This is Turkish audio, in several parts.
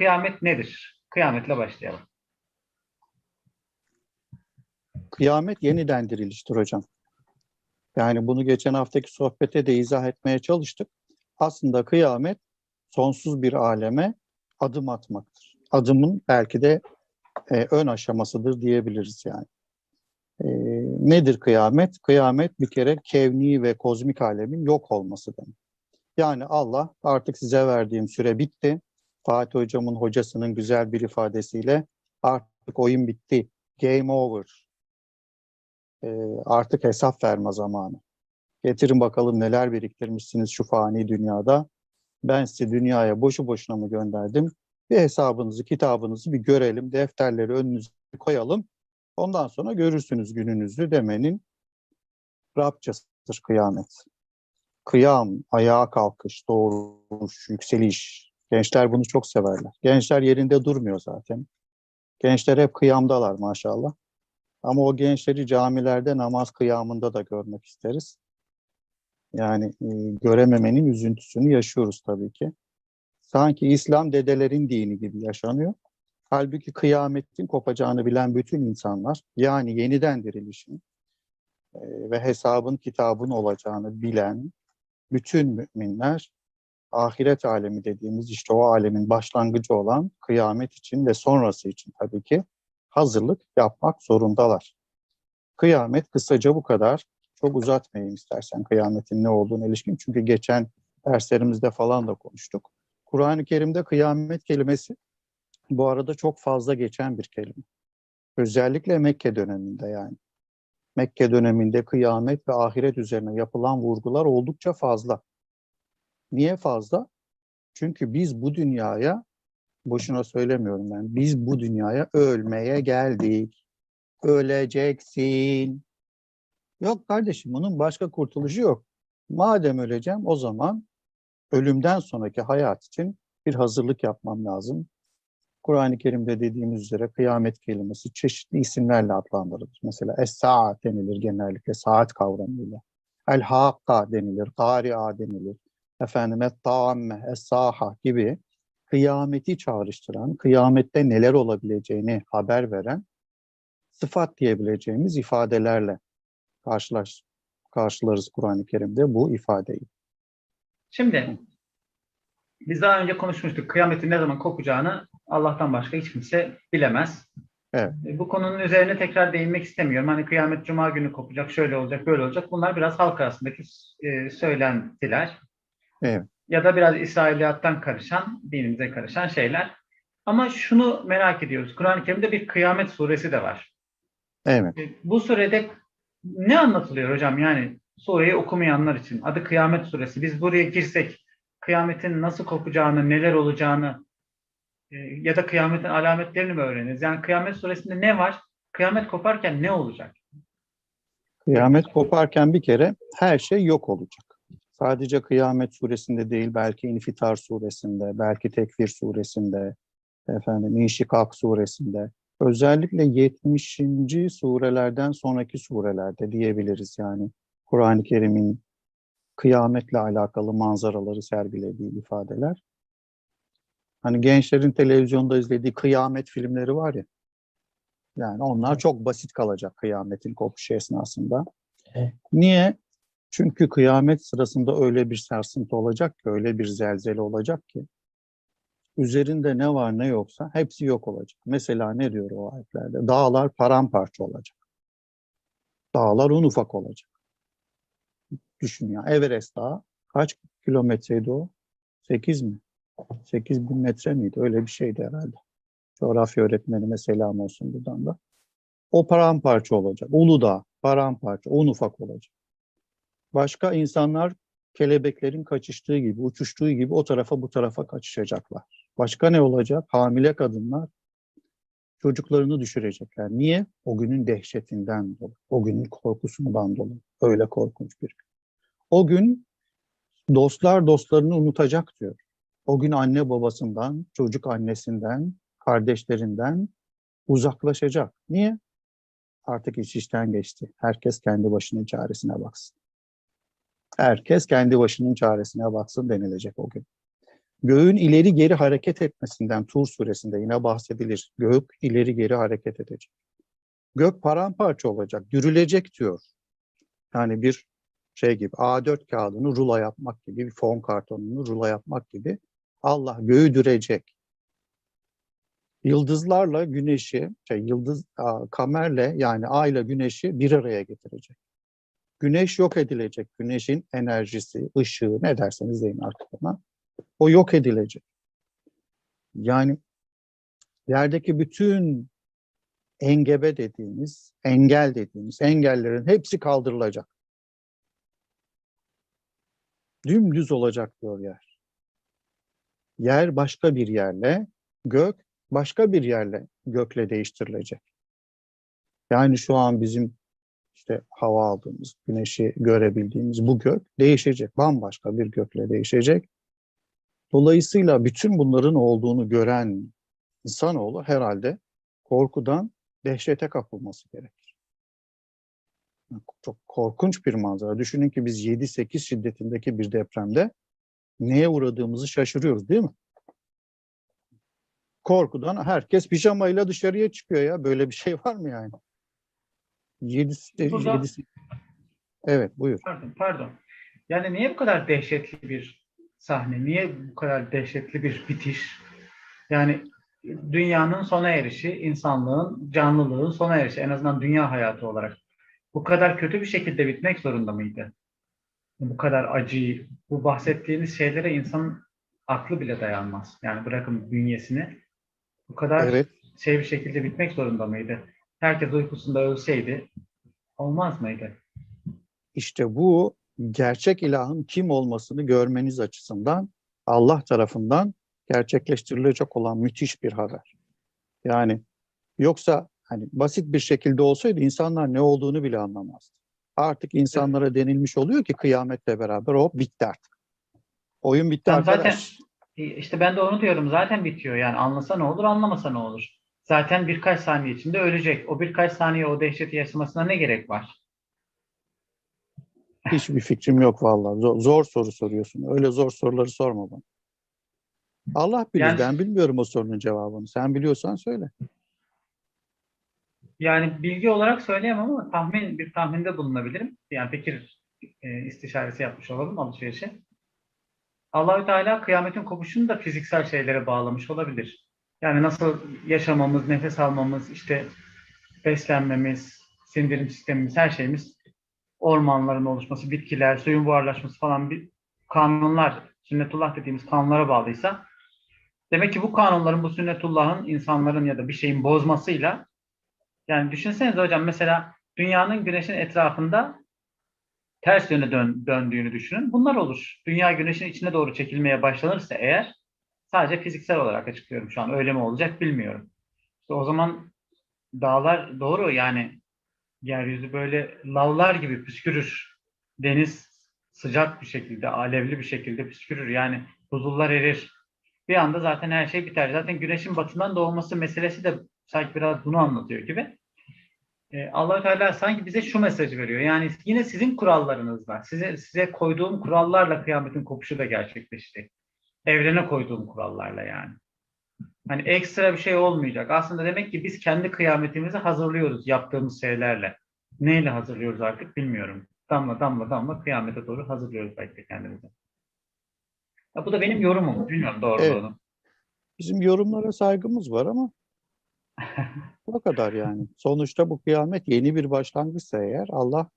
kıyamet nedir? Kıyametle başlayalım. Kıyamet yeniden diriliştir hocam. Yani bunu geçen haftaki sohbete de izah etmeye çalıştık. Aslında kıyamet sonsuz bir aleme adım atmaktır. Adımın belki de e, ön aşamasıdır diyebiliriz yani. E, nedir kıyamet? Kıyamet bir kere kevni ve kozmik alemin yok olması demek. Yani Allah artık size verdiğim süre bitti. Fatih Hocam'ın hocasının güzel bir ifadesiyle artık oyun bitti. Game over. E, artık hesap verme zamanı. Getirin bakalım neler biriktirmişsiniz şu fani dünyada. Ben sizi dünyaya boşu boşuna mı gönderdim? Bir hesabınızı, kitabınızı bir görelim. Defterleri önünüze koyalım. Ondan sonra görürsünüz gününüzü demenin Rabçasıdır kıyamet. Kıyam, ayağa kalkış, doğruş, yükseliş. Gençler bunu çok severler. Gençler yerinde durmuyor zaten. Gençler hep kıyamdalar maşallah. Ama o gençleri camilerde namaz kıyamında da görmek isteriz. Yani e, görememenin üzüntüsünü yaşıyoruz tabii ki. Sanki İslam dedelerin dini gibi yaşanıyor. Halbuki kıyametin kopacağını bilen bütün insanlar, yani yeniden dirilişin e, ve hesabın kitabın olacağını bilen bütün müminler, ahiret alemi dediğimiz işte o alemin başlangıcı olan kıyamet için ve sonrası için tabii ki hazırlık yapmak zorundalar. Kıyamet kısaca bu kadar. Çok uzatmayayım istersen kıyametin ne olduğunu ilişkin. Çünkü geçen derslerimizde falan da konuştuk. Kur'an-ı Kerim'de kıyamet kelimesi bu arada çok fazla geçen bir kelime. Özellikle Mekke döneminde yani. Mekke döneminde kıyamet ve ahiret üzerine yapılan vurgular oldukça fazla. Niye fazla? Çünkü biz bu dünyaya, boşuna söylemiyorum ben, biz bu dünyaya ölmeye geldik. Öleceksin. Yok kardeşim bunun başka kurtuluşu yok. Madem öleceğim o zaman ölümden sonraki hayat için bir hazırlık yapmam lazım. Kur'an-ı Kerim'de dediğimiz üzere kıyamet kelimesi çeşitli isimlerle adlandırılır. Mesela Es-Saat denilir genellikle saat kavramıyla. El-Hakka denilir, Kari'a denilir. Efendim Et-Tamme, Es-Saha gibi kıyameti çağrıştıran, kıyamette neler olabileceğini haber veren sıfat diyebileceğimiz ifadelerle karşılaş, karşılarız Kur'an-ı Kerim'de bu ifadeyi. Şimdi biz daha önce konuşmuştuk. Kıyametin ne zaman kopacağını Allah'tan başka hiç kimse bilemez. Evet. E, Bu konunun üzerine tekrar değinmek istemiyorum. Hani kıyamet cuma günü kopacak, şöyle olacak, böyle olacak. Bunlar biraz halk arasındaki e, söylentiler. Evet. Ya da biraz İsrailiyattan karışan, dinimize karışan şeyler. Ama şunu merak ediyoruz. Kur'an-ı Kerim'de bir kıyamet suresi de var. Evet. E, Bu surede ne anlatılıyor hocam? Yani sureyi okumayanlar için. Adı Kıyamet Suresi. Biz buraya girsek kıyametin nasıl kopacağını, neler olacağını e, ya da kıyametin alametlerini mi öğreniriz? Yani Kıyamet Suresi'nde ne var? Kıyamet koparken ne olacak? Kıyamet koparken bir kere her şey yok olacak. Sadece Kıyamet suresinde değil, belki İnfitar suresinde, belki Tekfir suresinde, efendim İnşikak suresinde, özellikle 70. surelerden sonraki surelerde diyebiliriz yani. Kur'an-ı Kerim'in kıyametle alakalı manzaraları sergilediği ifadeler. Hani gençlerin televizyonda izlediği kıyamet filmleri var ya. Yani onlar çok basit kalacak kıyametin kopuşu esnasında. Niye? Çünkü kıyamet sırasında öyle bir sarsıntı olacak ki, öyle bir zelzele olacak ki üzerinde ne var ne yoksa hepsi yok olacak. Mesela ne diyor o ayetlerde? Dağlar paramparça olacak. Dağlar un ufak olacak. Düşün ya Everest Dağı kaç kilometreydi o? 8 mi? 8 bin metre miydi? Öyle bir şeydi herhalde. Coğrafya öğretmenime selam olsun buradan da. O paramparça olacak. Uludağ paramparça, un ufak olacak. Başka insanlar kelebeklerin kaçıştığı gibi, uçuştuğu gibi o tarafa bu tarafa kaçışacaklar. Başka ne olacak? Hamile kadınlar çocuklarını düşürecekler. Niye? O günün dehşetinden dolayı, o günün korkusundan dolayı. Öyle korkunç bir gün. O gün dostlar dostlarını unutacak diyor. O gün anne babasından, çocuk annesinden, kardeşlerinden uzaklaşacak. Niye? Artık iş işten geçti. Herkes kendi başının çaresine baksın. Herkes kendi başının çaresine baksın denilecek o gün. göğün ileri geri hareket etmesinden Tur suresinde yine bahsedilir. Gök ileri geri hareket edecek. Gök paramparça olacak, dürülecek diyor. Yani bir şey gibi A4 kağıdını rulo yapmak gibi, bir fon kartonunu rulo yapmak gibi Allah göğü dürecek. Yıldızlarla güneşi, şey, yıldız a, kamerle yani ay ile güneşi bir araya getirecek. Güneş yok edilecek. Güneşin enerjisi, ışığı ne derseniz deyin artık ona. O yok edilecek. Yani yerdeki bütün engebe dediğimiz, engel dediğimiz engellerin hepsi kaldırılacak. Dümdüz olacak diyor yer. Yer başka bir yerle, gök başka bir yerle gökle değiştirilecek. Yani şu an bizim işte hava aldığımız, güneşi görebildiğimiz bu gök değişecek. Bambaşka bir gökle değişecek. Dolayısıyla bütün bunların olduğunu gören insanoğlu herhalde korkudan dehşete kapılması gerekir. Çok korkunç bir manzara. Düşünün ki biz 7-8 şiddetindeki bir depremde neye uğradığımızı şaşırıyoruz değil mi? Korkudan herkes pijamayla dışarıya çıkıyor ya. Böyle bir şey var mı yani? 7, Burada- 7 Evet buyur. Pardon, pardon. Yani niye bu kadar dehşetli bir sahne? Niye bu kadar dehşetli bir bitiş? Yani dünyanın sona erişi, insanlığın, canlılığın sona erişi, en azından dünya hayatı olarak. Bu kadar kötü bir şekilde bitmek zorunda mıydı? Bu kadar acıyı, bu bahsettiğiniz şeylere insanın aklı bile dayanmaz. Yani bırakın bünyesini. Bu kadar Evet. şey bir şekilde bitmek zorunda mıydı? Herkes uykusunda ölseydi olmaz mıydı? İşte bu gerçek ilahın kim olmasını görmeniz açısından Allah tarafından gerçekleştirilecek olan müthiş bir haber. Yani yoksa hani basit bir şekilde olsaydı insanlar ne olduğunu bile anlamazdı. Artık insanlara denilmiş oluyor ki kıyametle beraber hop bitti artık. Oyun bitti Tamam, zaten arkadaş. E, İşte ben de onu diyorum. Zaten bitiyor. Yani anlasa ne olur, anlamasa ne olur. Zaten birkaç saniye içinde ölecek. O birkaç saniye o dehşeti yaşamasına ne gerek var? Hiçbir fikrim yok vallahi. Zor, zor soru soruyorsun. Öyle zor soruları sorma bana. Allah bilir. Yani- Ben bilmiyorum o sorunun cevabını. Sen biliyorsan söyle. Yani bilgi olarak söyleyemem ama tahmin bir tahminde bulunabilirim. Yani fikir e, istişaresi yapmış olalım alışverişe. Allahü Teala kıyametin kopuşunu da fiziksel şeylere bağlamış olabilir. Yani nasıl yaşamamız, nefes almamız, işte beslenmemiz, sindirim sistemimiz, her şeyimiz ormanların oluşması, bitkiler, suyun buharlaşması falan bir kanunlar, sünnetullah dediğimiz kanunlara bağlıysa demek ki bu kanunların, bu sünnetullahın insanların ya da bir şeyin bozmasıyla yani düşünsenize hocam mesela dünyanın güneşin etrafında ters yöne dön, döndüğünü düşünün. Bunlar olur. Dünya güneşin içine doğru çekilmeye başlanırsa eğer sadece fiziksel olarak açıklıyorum şu an. Öyle mi olacak bilmiyorum. İşte o zaman dağlar doğru yani yeryüzü böyle lavlar gibi püskürür. Deniz sıcak bir şekilde, alevli bir şekilde püskürür. Yani buzullar erir. Bir anda zaten her şey biter. Zaten güneşin batından doğması meselesi de sanki biraz bunu anlatıyor gibi. Ee, allah Teala sanki bize şu mesajı veriyor. Yani yine sizin kurallarınızla, size, size koyduğum kurallarla kıyametin kopuşu da gerçekleşecek. Evrene koyduğum kurallarla yani. Hani ekstra bir şey olmayacak. Aslında demek ki biz kendi kıyametimizi hazırlıyoruz yaptığımız şeylerle. Neyle hazırlıyoruz artık bilmiyorum. Damla damla damla kıyamete doğru hazırlıyoruz belki kendimizi. Ya bu da benim yorumum. Bilmiyorum doğruluğunu. Bizim yorumlara saygımız var ama o kadar yani. Sonuçta bu kıyamet yeni bir başlangıçsa eğer Allah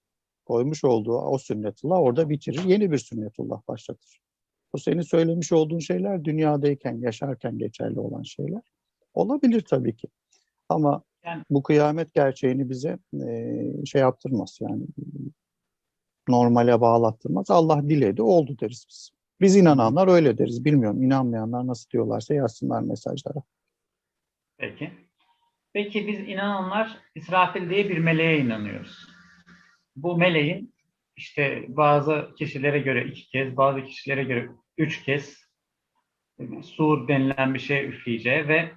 koymuş olduğu o sünnetullah orada bitirir. Yeni bir sünnetullah başlatır. Bu senin söylemiş olduğun şeyler dünyadayken, yaşarken geçerli olan şeyler. Olabilir tabii ki. Ama Yani- bu kıyamet gerçeğini bize eee, şey yaptırmaz yani normale bağlattırmaz. Allah diledi, oldu deriz biz. Biz inananlar öyle deriz. Bilmiyorum inanmayanlar nasıl diyorlarsa yazsınlar mesajlara. Peki. Peki biz inananlar İsrafil diye bir meleğe inanıyoruz. Bu meleğin işte bazı kişilere göre iki kez, bazı kişilere göre üç kez e, sur denilen bir şey üfleyeceği ve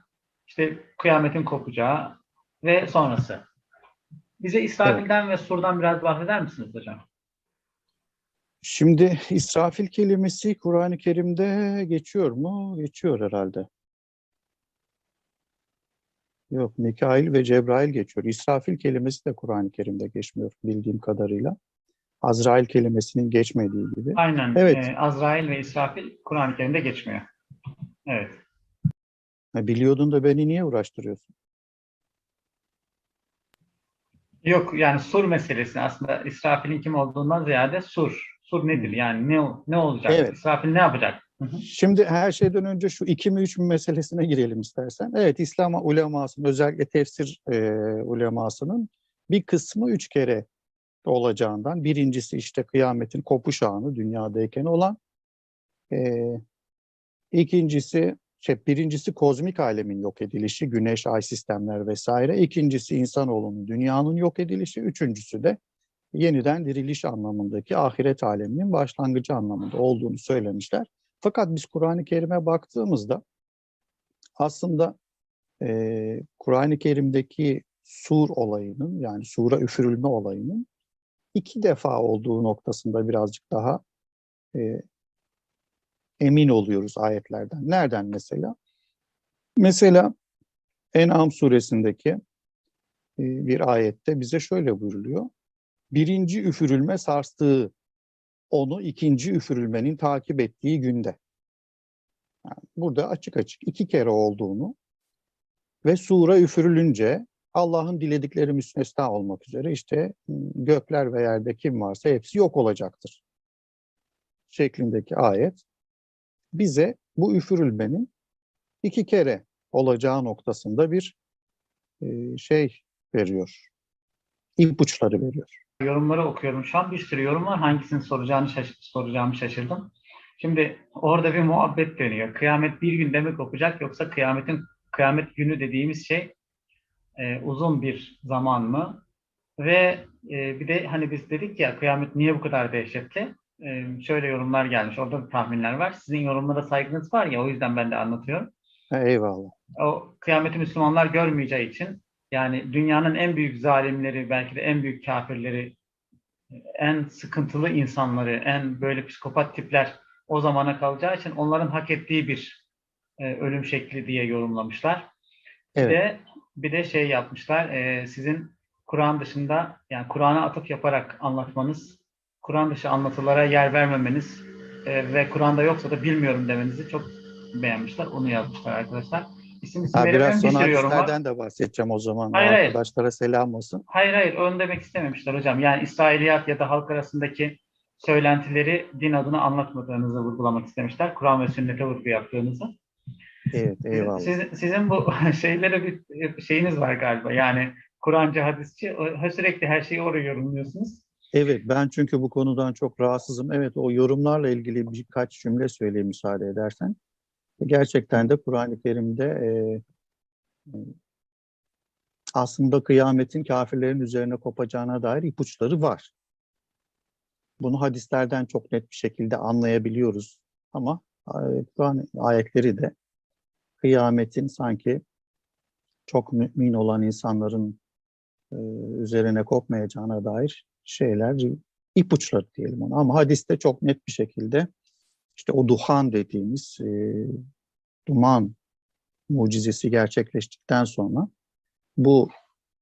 işte kıyametin kopacağı ve sonrası. Bize İsrafil'den ve surdan biraz bahseder misiniz hocam? Şimdi İsrafil kelimesi Kur'an-ı Kerim'de geçiyor mu? Geçiyor herhalde. Yok, Mikail ve Cebrail geçiyor. İsrafil kelimesi de Kur'an-ı Kerim'de geçmiyor bildiğim kadarıyla. Azrail kelimesinin geçmediği gibi. Aynen. Evet. e, Azrail ve İsrafil Kur'an-ı Kerim'de geçmiyor. Evet. Ha, Biliyordun da beni niye uğraştırıyorsun? Yok yani sur meselesi aslında İsrafil'in kim olduğundan ziyade sur. Sur nedir? Yani ne ne olacak? Evet. İsrafil ne yapacak? Şimdi her şeyden önce şu iki mi üç mü meselesine girelim istersen. Evet İslam ulemasının özellikle tefsir e, ulemasının bir kısmı üç kere olacağından. Birincisi işte kıyametin kopuş anı dünyadayken olan e, ikincisi şey, birincisi kozmik alemin yok edilişi güneş ay sistemler vesaire. İkincisi insanoğlunun dünyanın yok edilişi. Üçüncüsü de yeniden diriliş anlamındaki ahiret aleminin başlangıcı anlamında olduğunu söylemişler. Fakat biz Kur'an-ı Kerim'e baktığımızda aslında eee, Kur'an-ı Kerim'deki sur olayının yani sura üfürülme olayının iki defa olduğu noktasında birazcık daha eee, emin oluyoruz ayetlerden. Nereden mesela? Mesela En'am suresindeki eee, bir ayette bize şöyle buyuruluyor. Birinci üfürülme sarstığı onu ikinci üfürülmenin takip ettiği günde. Yani burada açık açık iki kere olduğunu ve sura üfürülünce Allah'ın diledikleri müstesna olmak üzere işte gökler ve yerde kim varsa hepsi yok olacaktır. Şeklindeki ayet bize bu üfürülmenin iki kere olacağı noktasında bir şey veriyor. İpuçları veriyor. Yorumları okuyorum. Şu an bir sürü yorum var. Hangisini soracağını şaş- soracağımı şaşırdım. Şimdi orada bir muhabbet dönüyor. Kıyamet bir günde mi kopacak yoksa kıyametin kıyamet günü dediğimiz şey e, uzun bir zaman mı? Ve e, bir de hani biz dedik ya kıyamet niye bu kadar dehşetli? E, şöyle yorumlar gelmiş. Orada da tahminler var. Sizin yorumlara saygınız var ya o yüzden ben de anlatıyorum. Eyvallah. o kıyameti Müslümanlar görmeyeceği için yani dünyanın en büyük zalimleri, belki de en büyük kafirleri, en sıkıntılı insanları, en böyle psikopat tipler o zamana kalacağı için onların hak ettiği bir e, ölüm şekli diye yorumlamışlar. Bir Evet. de bir de şey yapmışlar. e, sizin Kur'an dışında yani Kur'an'a atıf yaparak anlatmanız, Kur'an dışı anlatılara yer vermemeniz e, ve Kur'an'da yoksa da bilmiyorum demenizi çok beğenmişler. Onu yazmışlar arkadaşlar. İsim isim Ha, biraz bir sonra hadislerden de bahsedeceğim o zaman. Hayır, hayır. Arkadaşlara selam olsun. Hayır hayır onu demek istememişler hocam. Yani İsrailiyat ya da halk arasındaki söylentileri din adına anlatmadığınızı vurgulamak istemişler. Kur'an ve sünnete vurgu yaptığınızı. Evet, eyvallah. Siz- sizin bu şeylere bir şeyiniz var galiba. Yani Kur'ancı hadisçi sürekli her şeyi oraya yorumluyorsunuz. Evet, ben çünkü bu konudan çok rahatsızım. Evet, o yorumlarla ilgili birkaç cümle söyleyeyim müsaade edersen. Gerçekten de Kur'an-ı Kerim'de e, e, aslında kıyametin kafirlerin üzerine kopacağına dair ipuçları var. Bunu hadislerden çok net bir şekilde anlayabiliyoruz. Ama e, Kur'an ayetleri de kıyametin sanki çok mümin olan insanların e, üzerine kopmayacağına dair şeyler, ipuçları diyelim ona. Ama hadiste çok net bir şekilde işte o duhan dediğimiz e, duman mucizesi gerçekleştikten sonra bu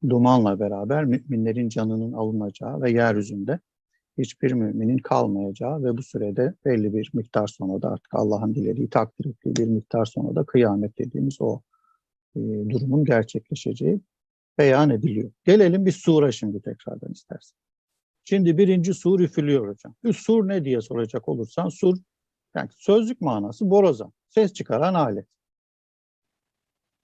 dumanla beraber müminlerin canının alınacağı ve yeryüzünde hiçbir müminin kalmayacağı ve bu sürede belli bir miktar sonra da artık Allah'ın dilediği, takdir ettiği bir miktar sonra da kıyamet dediğimiz o e, durumun gerçekleşeceği beyan ediliyor. Gelelim bir sura şimdi tekrardan istersen. Şimdi birinci sur üfürülüyor hocam. Bir sur ne diye soracak olursan sur yani sözlük manası borazan. Ses çıkaran alet.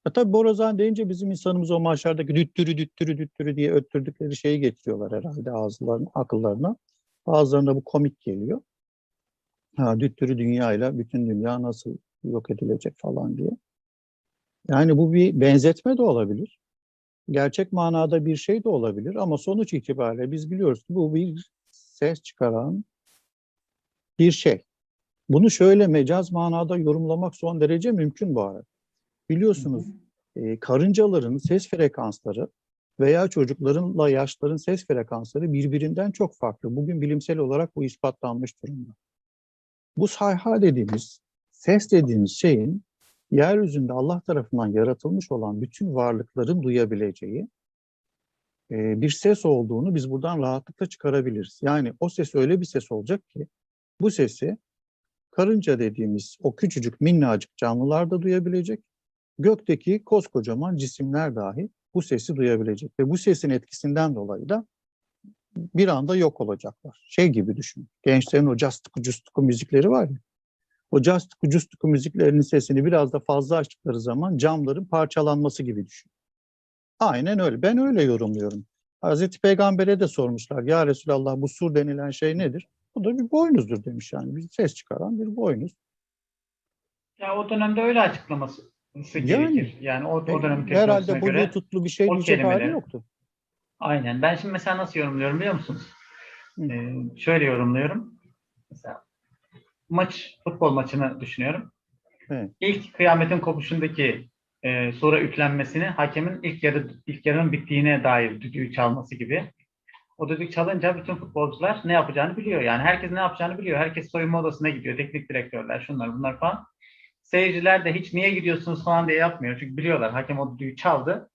E tabi borazan deyince bizim insanımız o maşardaki düttürü düttürü düttürü diye öttürdükleri şeyi getiriyorlar herhalde ağızlarına, akıllarına. Bazılarına bu komik geliyor. Ha, düttürü dünyayla bütün dünya nasıl yok edilecek falan diye. Yani bu bir benzetme de olabilir. Gerçek manada bir şey de olabilir ama sonuç itibariyle biz biliyoruz ki bu bir ses çıkaran bir şey. Bunu şöyle mecaz manada yorumlamak son derece mümkün bu arada. Biliyorsunuz e, karıncaların ses frekansları veya çocuklarınla yaşların ses frekansları birbirinden çok farklı. Bugün bilimsel olarak bu ispatlanmış durumda. Bu sayha dediğimiz, ses dediğimiz şeyin yeryüzünde Allah tarafından yaratılmış olan bütün varlıkların duyabileceği e, bir ses olduğunu biz buradan rahatlıkla çıkarabiliriz. Yani o ses öyle bir ses olacak ki bu sesi karınca dediğimiz o küçücük minnacık canlılar da duyabilecek. Gökteki koskocaman cisimler dahi bu sesi duyabilecek ve bu sesin etkisinden dolayı da bir anda yok olacaklar. Şey gibi düşün. Gençlerin o castuku custuku müzikleri var ya. O castuku custuku müziklerinin sesini biraz da fazla açtıkları zaman camların parçalanması gibi düşün. Aynen öyle. Ben öyle yorumluyorum. Hazreti Peygamber'e de sormuşlar. Ya Resulallah bu sur denilen şey nedir? Bu da bir boynuzdur demiş yani. Bir ses çıkaran bir boynuz. Ya o dönemde öyle açıklaması gerekir. Yani o, o teknolojisine Herhalde. Bluetooth'lu bir şey diyecek hali kelimeleri- yoktu. Aynen. Ben şimdi mesela nasıl yorumluyorum biliyor musunuz? Hı. Ee, şöyle yorumluyorum. Mesela maç, futbol maçını düşünüyorum. Evet. İlk kıyametin kopuşundaki e, sura yüklenmesini hakemin ilk yarı ilk yarının bittiğine dair düdüğü çalması gibi. O düdük çalınca bütün futbolcular ne yapacağını biliyor. Yani herkes ne yapacağını biliyor. Herkes soyunma odasına gidiyor. Teknik direktörler, şunlar bunlar falan. Seyirciler de hiç niye gidiyorsunuz falan diye yapmıyor. Çünkü biliyorlar hakem o düdüğü çaldı.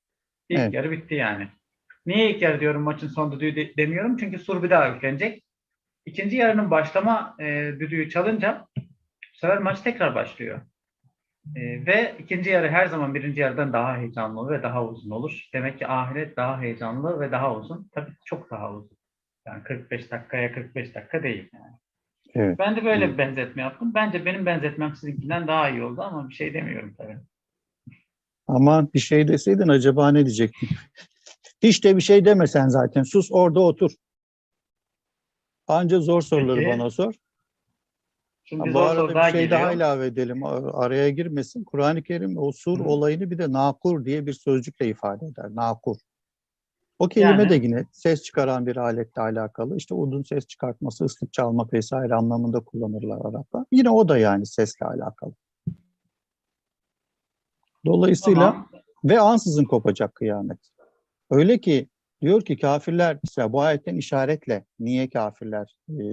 İlk Evet. yarı bitti yani. Niye ilk yarı diyorum maçın son düdüğü de- demiyorum. Çünkü sur bir daha yüklenecek. İkinci yarının başlama e, düdüğü çalınca bu sefer maç tekrar başlıyor. E, ve ikinci yarı her zaman birinci yarıdan daha heyecanlı olur ve daha uzun olur. Demek ki ahiret daha heyecanlı ve daha uzun. Tabii çok daha uzun. Yani 45 dakikaya 45 dakika değil. Yani. Evet. Ben de böyle bir benzetme yaptım. Bence benim benzetmem sizinkinden daha iyi oldu ama bir şey demiyorum tabii. Ama bir şey deseydin acaba ne diyecektin? Hiç de bir şey demesen zaten. Sus orada otur. Anca zor soruları Peki. bana sor. Şimdi Bu arada bir şey geliyor. daha ilave edelim. Ar- Araya girmesin. Kur'an-ı Kerim o sur Hı. olayını bir de nakur diye bir sözcükle ifade eder. Nakur. O kelime Yani- de yine ses çıkaran bir aletle alakalı. İşte udun ses çıkartması, ıslık çalmak vesaire anlamında kullanırlar Araplar. Yine o da yani sesle alakalı. Dolayısıyla Tamam. ve ansızın kopacak kıyamet. Öyle ki diyor ki kafirler mesela bu ayetten işaretle niye kafirler e,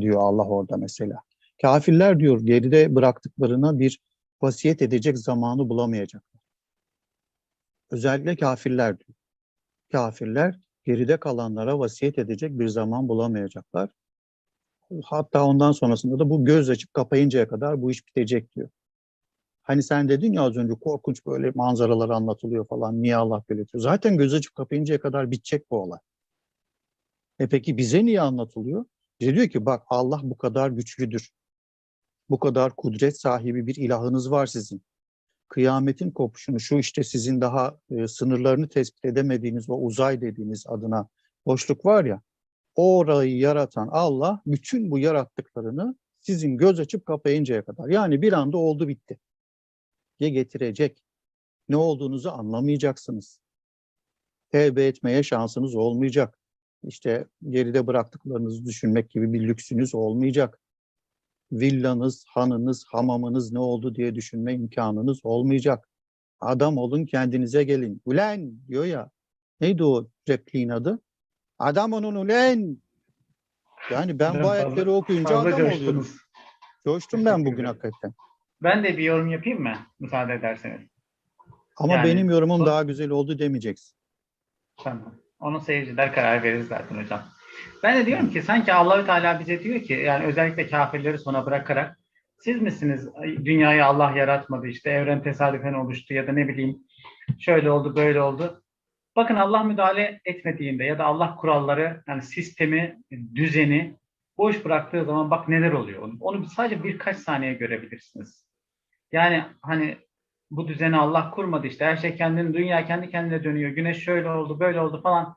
diyor Allah orada mesela. Kafirler diyor geride bıraktıklarına bir vasiyet edecek zamanı bulamayacaklar. Özellikle kafirler diyor. Kafirler geride kalanlara vasiyet edecek bir zaman bulamayacaklar. Hatta ondan sonrasında da bu göz açıp kapayıncaya kadar bu iş bitecek diyor. Hani sen dedin ya az önce korkunç böyle manzaralar anlatılıyor falan. Niye Allah böyle diyor? Zaten göz açıp kapayıncaya kadar bitecek bu olay. E peki bize niye anlatılıyor? Bize diyor ki bak Allah bu kadar güçlüdür. Bu kadar kudret sahibi bir ilahınız var sizin. Kıyametin kopuşunu şu işte sizin daha e, sınırlarını tespit edemediğiniz o uzay dediğiniz adına boşluk var ya. Orayı yaratan Allah bütün bu yarattıklarını sizin göz açıp kapayıncaya kadar. Yani bir anda oldu bitti ye getirecek. Ne olduğunuzu anlamayacaksınız. Tevbe etmeye şansınız olmayacak. İşte geride bıraktıklarınızı düşünmek gibi bir lüksünüz olmayacak. Villanız, hanınız, hamamınız ne oldu diye düşünme imkanınız olmayacak. Adam olun kendinize gelin. Ulen diyor ya. Neydi o repliğin adı? Adam onun ulen. Yani ben bu Fazla- ayetleri okuyunca Fazla adam oluyorum. coştunuz. Coştum ben bugün hakikaten. Ben de bir yorum yapayım mı? Müsaade ederseniz. Ama Yani- benim yorumum o- daha güzel oldu demeyeceksin. Tamam. Onu seyirciler karar verir zaten hocam. Ben de diyorum ki sanki Allahü Teala bize diyor ki yani özellikle kafirleri sona bırakarak siz misiniz dünyayı Allah yaratmadı işte evren tesadüfen oluştu ya da ne bileyim şöyle oldu böyle oldu. Bakın Allah müdahale etmediğinde ya da Allah kuralları yani sistemi, düzeni boş bıraktığı zaman bak neler oluyor. Onu, onu sadece birkaç saniye görebilirsiniz. Yani hani bu düzeni Allah kurmadı işte. Her şey kendini, dünya kendi kendine dönüyor. Güneş şöyle oldu, böyle oldu falan.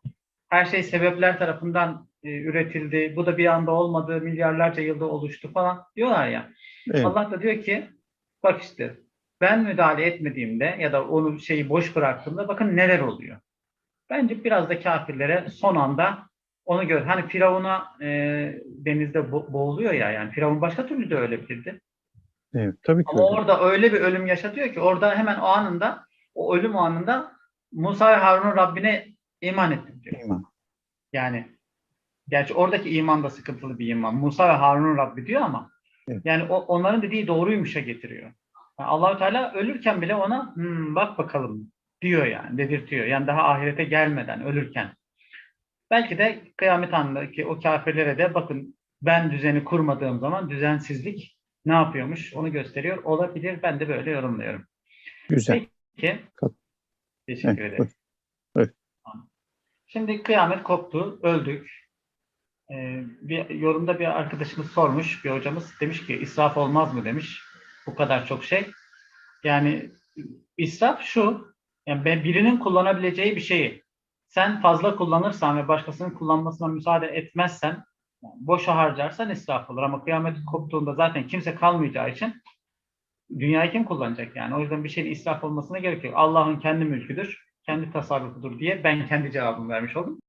Her şey sebepler tarafından e, üretildi. Bu da bir anda olmadı. Milyarlarca yılda oluştu falan diyorlar ya. Evet. Allah da diyor ki bak işte ben müdahale etmediğimde ya da onu şeyi boş bıraktığımda bakın neler oluyor. Bence biraz da kafirlere son anda onu gör. Hani Firavun'a e, denizde bo- boğuluyor ya yani Firavun başka türlü de ölebilirdi. Evet, tabii ki. Ama öyle. orada öyle bir ölüm yaşatıyor ki orada hemen o anında o ölüm anında Musa ve Harun'un Rabbine İman ettim diyor. İman. Yani gerçi oradaki iman da sıkıntılı bir iman. Musa ve Harun'un Rabbi diyor ama Evet. yani o, onların dediği doğruymuşa getiriyor. Yani Allahu Teala ölürken bile ona "Hmm, bak bakalım diyor yani dedirtiyor. Yani daha ahirete gelmeden ölürken. Belki de kıyamet anındaki o kafirlere de bakın ben düzeni kurmadığım zaman düzensizlik ne yapıyormuş onu gösteriyor. Olabilir ben de böyle yorumluyorum. Güzel. Peki. Teşekkür Evet, ederim. Buyur. Şimdi kıyamet koptu, öldük. Ee, bir yorumda bir arkadaşımız sormuş, bir hocamız demiş ki israf olmaz mı demiş. Bu kadar çok şey. Yani israf şu, yani birinin kullanabileceği bir şeyi sen fazla kullanırsan ve başkasının kullanmasına müsaade etmezsen, yani boşa harcarsan israf olur. Ama kıyamet koptuğunda zaten kimse kalmayacağı için dünyayı kim kullanacak yani? O yüzden bir şeyin israf olmasına gerek yok. Allah'ın kendi mülküdür, kendi tasarrufudur diye ben kendi cevabımı vermiş oldum.